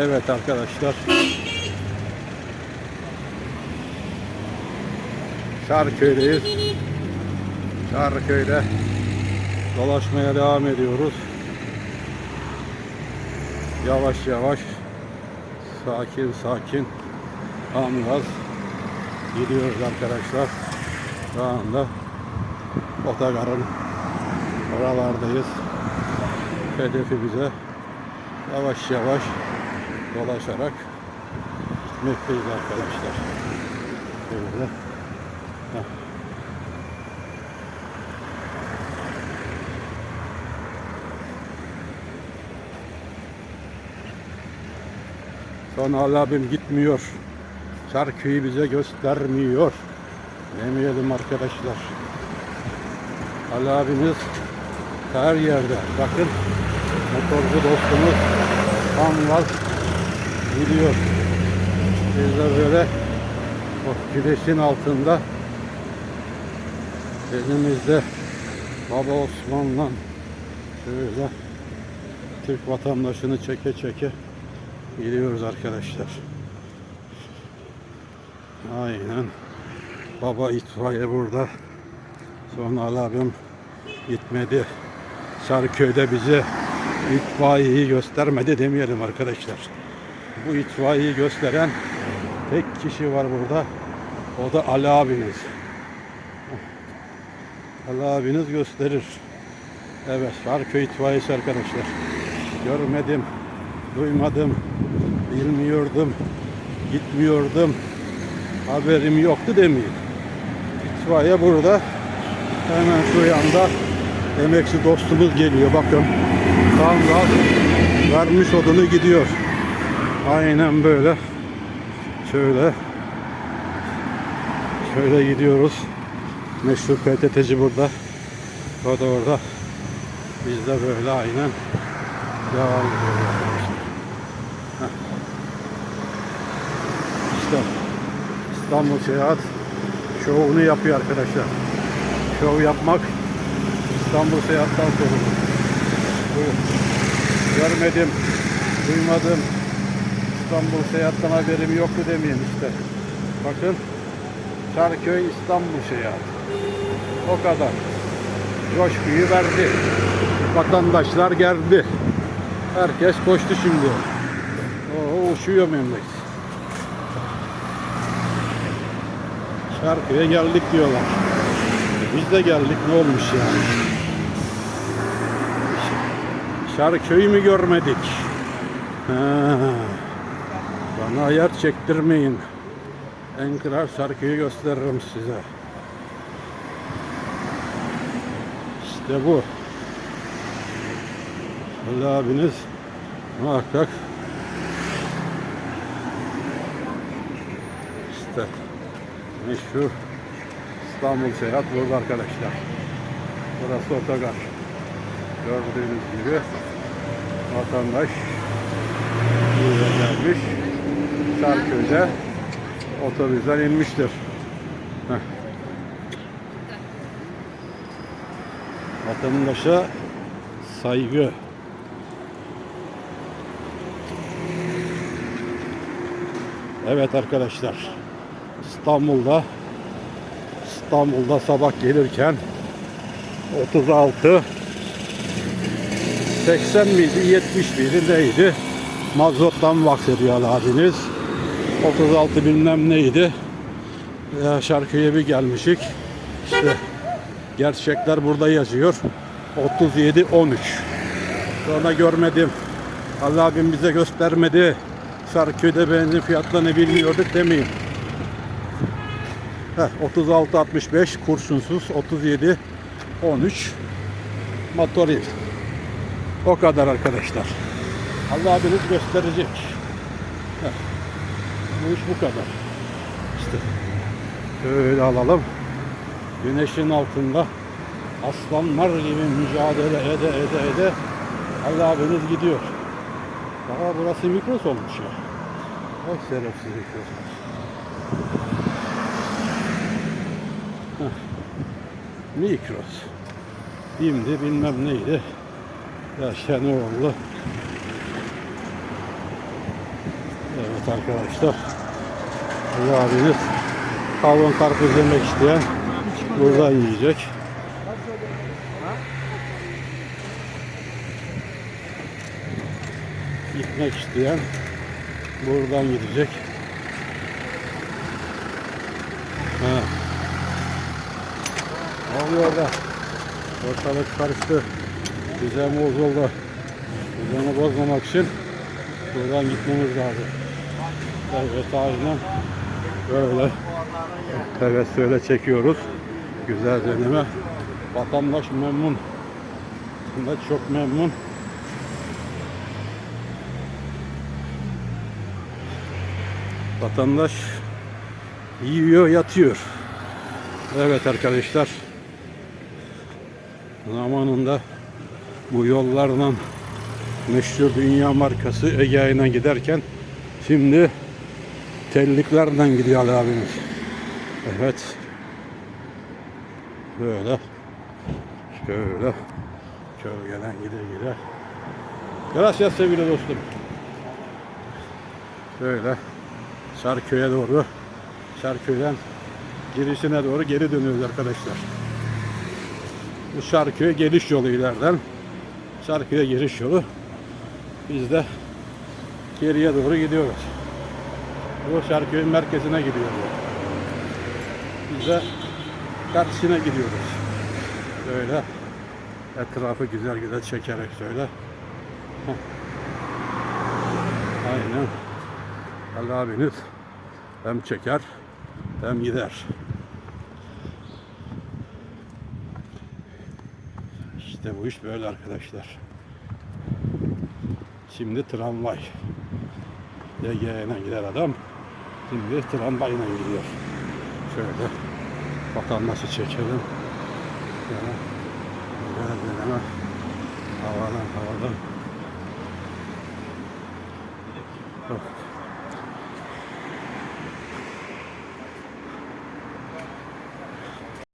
Evet arkadaşlar. Şarköy'deyiz. Şarköy'de dolaşmaya devam ediyoruz. Yavaş yavaş sakin sakin amgaz gidiyoruz arkadaşlar. Şu anda otogarın oralardayız. Hedefi bize yavaş yavaş dolaşarak gitmekteyiz arkadaşlar. Şöyle. Heh. Sonra Ali abim gitmiyor. Şarkıyı bize göstermiyor. Demeyelim arkadaşlar. Ali abimiz her yerde. Bakın motorcu dostumuz tam gaz gidiyor. Biz de böyle o güneşin altında elimizde Baba Osman'la şöyle Türk vatandaşını çeke çeke gidiyoruz arkadaşlar. Aynen. Baba itfaiye burada. Sonra Ali abim gitmedi. Sarköy'de bize itfaiyeyi göstermedi demeyelim arkadaşlar. Bu itfaiyeyi gösteren tek kişi var burada. O da Ali abiniz. Ali abiniz gösterir. Evet Şarköy itfaiyesi arkadaşlar. Görmedim, duymadım, bilmiyordum, gitmiyordum, haberim yoktu demeyin. İtfaiye burada. Hemen şu yanda emekçi dostumuz geliyor. Bakın tam gaz vermiş odunu gidiyor. Aynen böyle. Şöyle. Şöyle gidiyoruz. Meşhur PTT'ci burada. O da orada. Biz de böyle aynen devam ediyoruz. İşte İstanbul Seyahat şovunu yapıyor arkadaşlar. Şov yapmak İstanbul Seyahat'tan sorumlu. Görmedim, duymadım. İstanbul Seyahat'tan haberim yoktu demeyin işte. Bakın Çarköy İstanbul Seyahat. O kadar. Coşkuyu verdi. Vatandaşlar geldi. Herkes koştu şimdi. Oo, uçuyor memleket. Şarkıya geldik diyorlar. Biz de geldik ne olmuş yani. Şarköy'ü mü görmedik? Ha. Bana ayar çektirmeyin. En kral şarkıyı gösteririm size. İşte bu. Ali abiniz muhakkak işte meşhur İstanbul Seyahat burada arkadaşlar. Burası otogar. Gördüğünüz gibi vatandaş buraya gelmiş. Şarköy'de otobüsten inmiştir. Heh. Vatandaşa saygı. Evet arkadaşlar. İstanbul'da İstanbul'da sabah gelirken 36 80 miydi 70 miydi neydi mazottan bahsediyor abiniz 36 bilmem neydi. Ya şarkıya bir gelmişik. İşte gerçekler burada yazıyor. 37 13 sonra görmedim. Allah abim bize göstermedi. Sarköy'de benzin fiyatlarını bilmiyorduk demeyin Heh, 36 65 kurşunsuz 37 13 motoril. O kadar arkadaşlar. Allah abiniz gösterecek. Heh, bu iş bu kadar. İşte şöyle alalım. Güneşin altında aslanlar gibi mücadele ede ede ede Allah abiniz gidiyor. Daha burası mikros olmuş ya. Ay şerefsiz mikros. Mikros. Şimdi bilmem neydi. Ya Şenoğlu. Evet arkadaşlar. Ali abiniz kavun karpuz yemek isteyen buradan yiyecek. Gitmek isteyen buradan gidecek. Ha. Ne oluyor orada? Ortalık karıştı. Düzen bozuldu. Düzeni bozmamak için buradan gitmemiz lazım. Evet aynen böyle. Evet şöyle çekiyoruz. Güzel deneme. Vatandaş memnun. Vatandaş çok memnun. Vatandaş yiyor yatıyor. Evet arkadaşlar. Zamanında bu yollardan meşhur dünya markası Ege'ine giderken şimdi telliklerden gidiyor Ali abimiz. Evet. Böyle. Şöyle. Kölgeden gide gide. Gracias sevgili dostum. Şöyle. Sarköy'e doğru. Sarköy'den girişine doğru geri dönüyoruz arkadaşlar. Bu Şarköy geliş yolu ileriden. Şarköy'e giriş yolu. Biz de geriye doğru gidiyoruz. Bu Şarköy'ün merkezine gidiyoruz. Biz de karşısına gidiyoruz. Böyle etrafı güzel güzel çekerek şöyle. Aynen. Ali abiniz hem çeker hem gider. İşte bu iş böyle arkadaşlar. Şimdi tramvay. DG'ne gider adam. Şimdi tramvayla gidiyor. Şöyle vatandaşı çekelim. Şöyle güzel deneme. Havadan havadan. Oh.